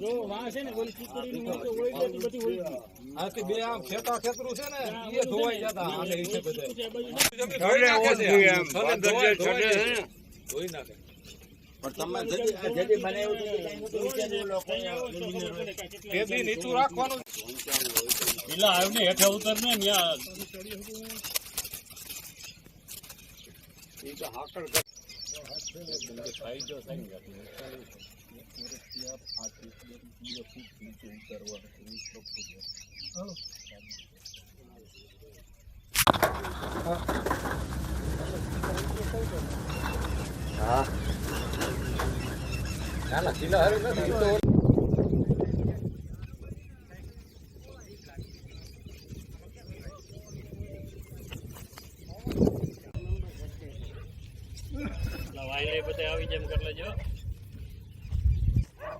જો વાં છે ને ઓલી ચીકડીની નીચે ઓળી ગઈ બધી ઓળી ગઈ. આથી બે આમ ખેતા ખેતરું છે ને એ ધોવાઈ જતા આને વિશે બધે. છે, બધી ધોઈ નાખે છે આમ. ધોઈ- ધોઈ- ધોઈ છે. ધોઈ નાખે. નીચું રાખવાનું. પેલા આવ્યું ને હેઠે ઉતર ને ન્યા ના ના કિલ્લા હારું નથી ઈ તો પેલા વાયલે બધા આવી જેમ કરી લેજો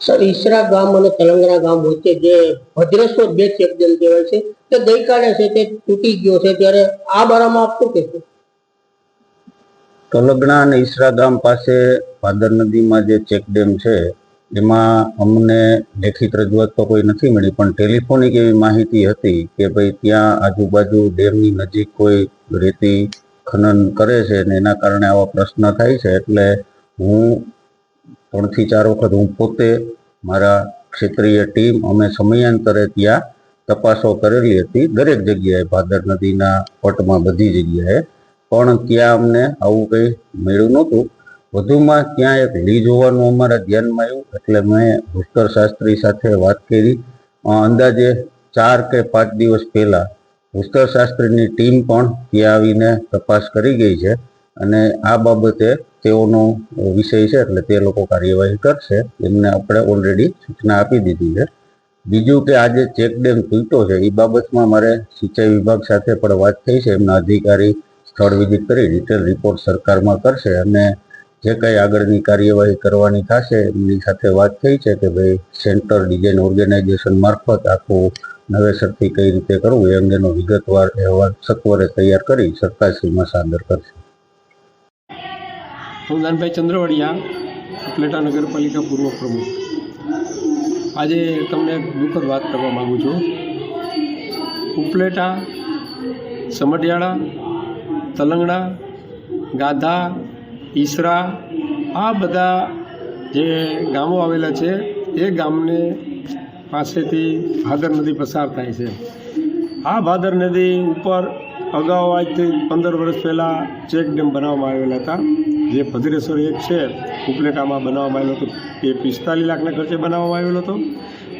સર, ઈસરા ગામ અને તલંગરા ગામ વચ્ચે જે ભદ્રેશ્વર બે ચેકડેમ કહેવાય છે, તે ગઈકાલે છે તે તૂટી ગયો છે, ત્યારે આ બારામાં આપ શું કહેશો? તલગણા અને ઈસરા ગામ પાસે ભાદર નદીમાં જે ચેકડેમ છે, એમાં અમને લેખિત રજૂઆત તો કોઈ નથી મળી, પણ ટેલિફોનિક એવી માહિતી હતી કે ભાઈ ત્યાં આજુબાજુ ડેમની નજીક કોઈ રેતી ખનન કરે છે અને એના કારણે આવા પ્રશ્ન થાય છે, એટલે હું ત્રણથી ચાર વખત હું પોતે મારા ક્ષેત્રીય ટીમ અમે સમયાંતરે ત્યાં તપાસો કરેલી હતી. દરેક જગ્યાએ ભાદર નદીના પટમાં બધી જગ્યાએ. પણ ત્યાં અમને આવું કંઈ મળ્યું નહોતું. વધુમાં ત્યાં એક લીજ હોવાનું અમારા ધ્યાનમાં આવ્યું. એટલે મેં ભૂસ્તર શાસ્ત્રી સાથે વાત કરી. અંદાજે ચાર કે પાંચ દિવસ પહેલાં ભૂસ્તર શાસ્ત્રીની ટીમ પણ ત્યાં આવીને તપાસ કરી ગઈ છે. અને આ બાબતે તેઓનો વિષય છે એટલે તે લોકો કાર્યવાહી કરશે. એમને આપણે ઓલરેડી સૂચના આપી દીધી છે. બીજું કે આજે ચેકડેમ તૂટ્યો છે એ બાબતમાં મારે સિંચાઈ વિભાગ સાથે પણ વાત થઈ છે. એમના અધિકારી સ્થળ વિઝિટ કરી ડિટેલ રિપોર્ટ સરકારમાં કરશે અને જે કંઈ આગળની કાર્યવાહી કરવાની થશે, એમની સાથે વાત થઈ છે કે ભાઈ સેન્ટર ડિઝાઇન ઓર્ગેનાઇઝેશન મારફત આખું નવેસરથી કઈ રીતે કરવું એ અંગેનો વિગતવાર અહેવાલ સત્વરે તૈયાર કરી સરકારશ્રીમાં સાદર કરશે. હું દાનભાઈ ચંદ્રવાડિયા, ઉપલેટા નગરપાલિકા પૂર્વ પ્રમુખ. આજે તમને એક દુઃખદ વાત કરવા માગું છું. ઉપલેટા, સમઢિયાળા, તલંગણા, ગાધા, ઈસરા, આ બધા જે ગામો આવેલા છે, એ ગામને પાસેથી ભાદર નદી પસાર થાય છે. આ ભાદર નદી ઉપર અગાઉ આજથી પંદર વર્ષ પહેલાં ચેક ડેમ બનાવવામાં આવેલા હતા, જે ભદ્રેશ્વર એક છે, ઉપલેટામાં બનાવવામાં આવેલો હતો, એ પિસ્તાલીસ લાખના ખર્ચે બનાવવામાં આવેલો હતો.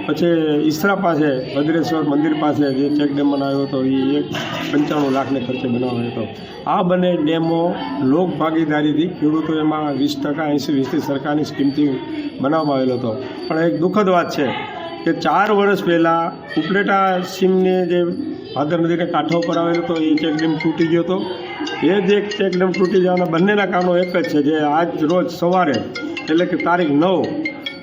પછી ઈસરા પાસે, ભદ્રેશ્વર મંદિર પાસે જે ચેક ડેમ બનાવ્યો હતો, એ એક પંચાણું લાખને ખર્ચે બનાવવામાં આવ્યો હતો. આ બંને ડેમો લોક ભાગીદારીથી ખેડૂતો એમાં વીસ ટકા, એંસી વીસથી સરકારની સ્કીમથી બનાવવામાં આવેલો હતો. પણ એક દુઃખદ વાત છે કે ચાર વર્ષ પહેલાં ઉપલેટા સીમને જે ભાદર નદીને કાંઠો ઉપર આવેલો તો એ ચેકડેમ તૂટી ગયો હતો. એ જ એક ચેકડેમ તૂટી જવાના બંનેના કારણો એક જ છે જે આજ રોજ સવારે, એટલે કે તારીખ નવ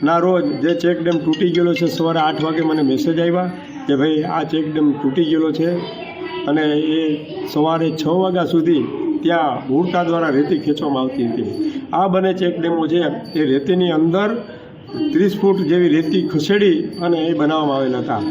ના રોજ જે ચેકડેમ તૂટી ગયેલો છે, સવારે આઠ વાગે મને મેસેજ આવ્યા કે ભાઈ આ ચેકડેમ તૂટી ગયેલો છે અને એ સવારે છ વાગ્યા સુધી ત્યાં હુડકા દ્વારા રેતી ખેંચવામાં આવતી હતી. આ બંને ચેકડેમો છે એ રેતીની અંદર ત્રીસ ફૂટ જેવી રેતી ખસેડી અને એ બનાવવામાં આવેલા હતા.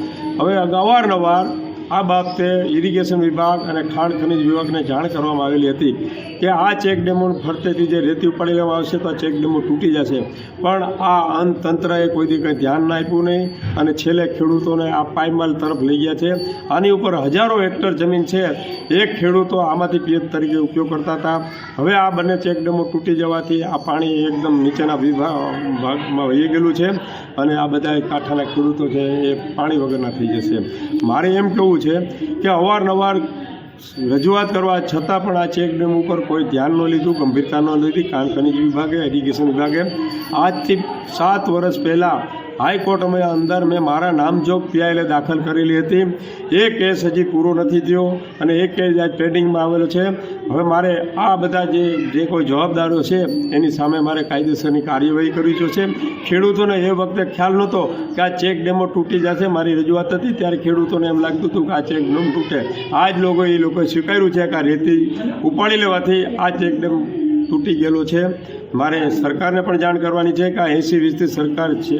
હવે અવારનવાર આ બાબતે ઇરિગેશન વિભાગ અને ખાણ ખનિજ વિભાગને જાણ કરવામાં આવેલી હતી કે આ ચેક ડેમો ફરતેથી જે રેતી ઉપાડી લેવામાં આવશે તો આ ચેક ડેમો તૂટી જશે. પણ આ અંત તંત્રએ કોઈ દી કંઈ ધ્યાન ના આપ્યું નહીં અને છેલ્લે ખેડૂતોને આ પાયમાલ તરફ લઈ ગયા છે. આની ઉપર હજારો હેક્ટર જમીન છે. એક ખેડૂતો આમાંથી પિયત તરીકે ઉપયોગ કરતા હતા. હવે આ બંને ચેક ડેમો તૂટી જવાથી આ પાણી એકદમ નીચેના વિભાગ ભાગમાં વહી ગયેલું છે અને આ બધા કાંઠાના ખેડૂતો છે એ પાણી વગરના થઈ જશે. મારે એમ કહેવું એવું છે કે અવારનવાર રજૂઆત કરવા છતાં પણ આ ચેક ડેમ ઉપર કોઈ ધ્યાન ન લીધું, ગંભીરતા ન લીધી. કારણ ખનિજ વિભાગે ઇરિગેશન વિભાગે આજથી સાત વર્ષ પહેલાં હાઈકોર્ટમાં અંદર મેં મારા નામજોગ પીઆઈએલે દાખલ કરેલી હતી. એ કેસ હજી પૂરો નથી થયો અને એ કેસ આજ પેન્ડિંગમાં આવેલો છે. હવે મારે આ બધા જે જે કોઈ જવાબદારો છે, એની સામે મારે કાયદેસરની કાર્યવાહી કરવી જોશે ખેડૂતોને એ વખતે ખ્યાલ નહોતો કે આ ચેક ડેમો તૂટી જશે. મારી રજૂઆત હતી, ત્યારે ખેડૂતોને એમ લાગતું હતું કે આ ચેક ડેમ તૂટે. આ જ લોકોએ એ લોકોએ સ્વીકાર્યું છે કે આ રેતી ઉપાડી લેવાથી આ ચેક ડેમ તૂટી ગયેલો છે. મારે સરકારને પણ જાણ કરવાની છે કે આ એંસી વીસથી સરકાર છે.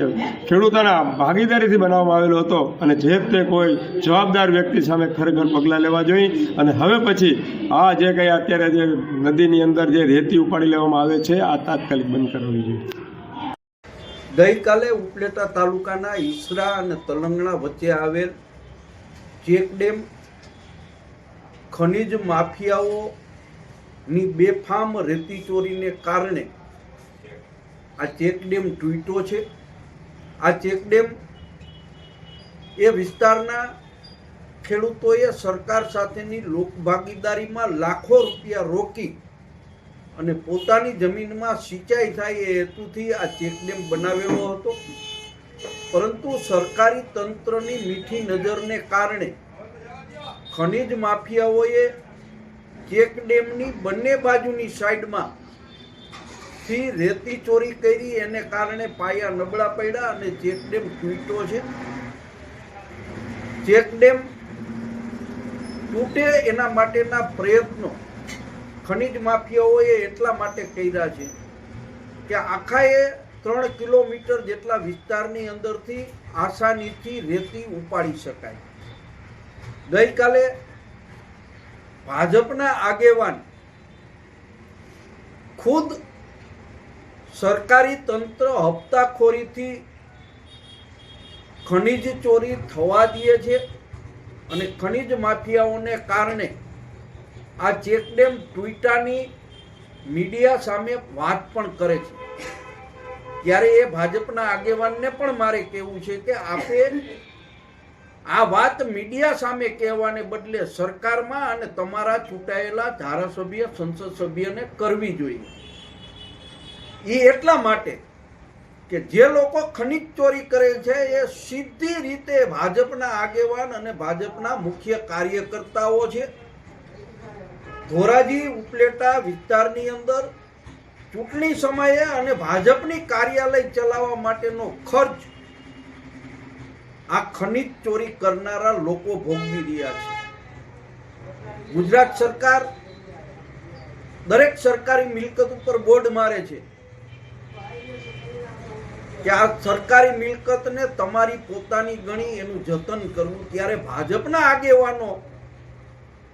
ખેડૂતોના ભાગીદારીથી બનાવવામાં આવેલો હતો અને જે તે કોઈ જવાબદાર વ્યક્તિ સામે ખરેખર પગલાં લેવા જોઈએ. અને હવે પછી આ જે કંઈ અત્યારે જે નદીની અંદર જે રેતી ઉપાડી લેવામાં આવે છે, આ તાત્કાલિક બંધ કરવી જોઈએ. ગઈકાલે ઉપલેટા તાલુકાના ઈસરા અને તલંગણા વચ્ચે આવેલ ચેક ડેમ ખનિજ માફિયાઓની બેફામ રેતી ચોરીને કારણે આ ચેકડેમ તૂટ્યો છે. આ ચેક ડેમ એ વિસ્તારના ખેડૂતોએ સરકાર સાથેની લોકભાગીદારીમાં લાખો રૂપિયા રોકી અને પોતાની જમીનમાં સિંચાઈ થાય એ હેતુથી આ ચેકડેમ બનાવેલો હતો. પરંતુ સરકારી તંત્રની મીઠી નજરને કારણે ખનિજ માફિયાઓએ ચેકડેમની બંને બાજુની સાઈડમાં થી રેતી ચોરી કરી, એને કારણે પાયા નબળા પડ્યા અને ચેકડેમ તૂટ્યો છે. ચેક ડેમ તૂટે એના માટેના પ્રયત્નો ખનિજ માફિયાઓએ એટલા માટે કર્યા છે કે આખા એ ત્રણ કિલોમીટર જેટલા વિસ્તારની અંદરથી આસાનીથી રેતી ઉપાડી શકાય. ગઈકાલે ભાજપના આગેવાન ખુદ સરકારી તંત્ર હપ્તાખોરીથી ખનિજ ચોરી થવા દે છે અને ખનિજ માફિયાઓને કારણે આ ચેકડેમ ટ્વિટાની મીડિયા સામે વાત પણ કરે છે. ત્યારે એ ભાજપના આગેવાનને પણ મારે કહેવું છે કે આપે આ વાત મીડિયા સામે કહેવાને બદલે સરકારમાં અને તમારા ચૂંટાયેલા ધારાસભ્ય, સંસદ સભ્યને કરવી જોઈએ. એ એટલા માટે કે જે લોકો ખનિજ ચોરી કરે છે, એ સીધી રીતે ભાજપના આગેવાન અને ભાજપના મુખ્ય કાર્યકર્તાઓ છે. ધોરાજી ઉપલેટા વિસ્તારની અંદર ચૂંટણી સમયે અને ભાજપની કાર્યાલય ચલાવવા માટેનો ખર્ચ આ ખનિજ ચોરી કરનારા લોકો ભોગવી રહ્યા છે. ગુજરાત સરકાર દરેક સરકારી મિલકત ઉપર બોર્ડ મારે છે કે આ સરકારી મિલકતને તમારી પોતાની ગણી એનું જતન કરવું ત્યારે ભાજપના આગેવાનો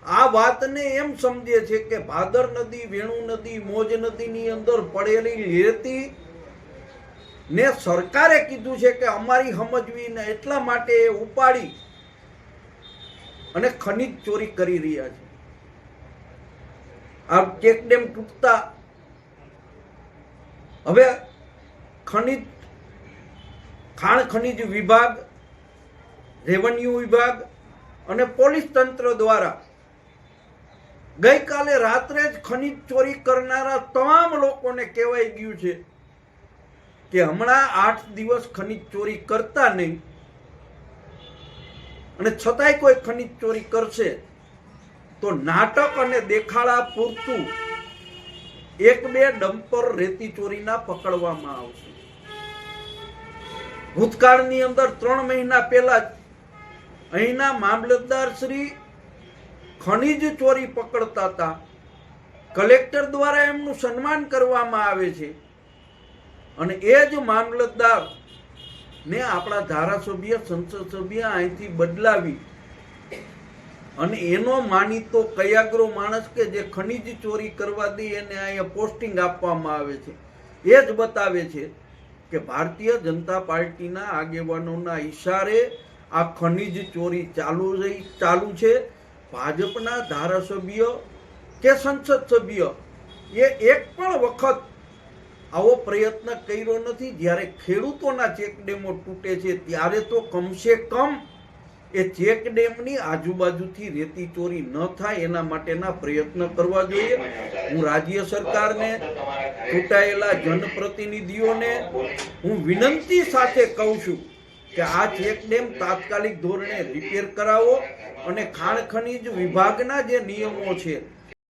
આ વાતને એમ સમજે છે કે ભાદર નદી, વેણુ નદી, મોજ નદીની અંદર પડેલી રેતી ને સરકારે કીધું છે કે અમારી સમજવી ને એટલા માટે એ ઉપાડી અને ખનિજ ચોરી કરી રહ્યા છે. આ ચેક ડેમ તૂટતા હવે ખનિજ, ખાણ ખનિજ વિભાગ, રેવન્યુ વિભાગ અને પોલીસ તંત્ર દ્વારા ગઈકાલે રાત્રે જ ખનિજ ચોરી કરનારા તમામ લોકોને કહેવાય ગયું છે કે હમણાં આઠ દિવસ ખનિજ ચોરી કરતા નહીં. અને છતાંય કોઈ ખનિજ ચોરી કરશે. તો નાટક અને દેખાડા પૂરતું એક બે ડમ્પર રેતી ચોરીના પકડવામાં આવશે. ભૂતકાળની અંદર ત્રણ મહિના પહેલા જ અહીંના મામલતદાર શ્રી ખનિજ ચોરી પકડતા હતા. કલેક્ટર દ્વારા એમનું સન્માન કરવામાં આવે છે. અને એ જ મામલતદાર ને આપણા ધારાસભ્ય સંસદ સભ્ય અહીંથી બદલાવી અને એનો માનીતો કયાગ્રો માણસ કે જે ખનિજ ચોરી કરવા દે એને અહીંયા પોસ્ટિંગ આપવામાં આવે છે. એ જ બતાવે છે કે ભારતીય જનતા પાર્ટીના આગેવાનોના ઈશારે આ ખનિજ ચોરી ચાલુ રહી, ચાલુ છે. ભાજપના ધારાસભ્ય કે સંસદ સભ્ય એ એક પણ વખત આવો પ્રયત્ન કર્યો નથી. જ્યારે ખેડૂતોના ચેકડેમો તૂટે છે, ત્યારે તો કમસે કમ એ ચેક ડેમની આજુબાજુથી રેતી ચોરી ન થાય એના માટેના પ્રયત્ન કરવા જોઈએ. હું રાજ્ય સરકારને, ચૂંટાયેલા જનપ્રતિનિધિઓને હું વિનંતી સાથે કહું છું કે આ ચેક ડેમ તાત્કાલિક ધોરણે રિપેર કરાવો અને ખાણ ખનિજ વિભાગના જે નિયમો છે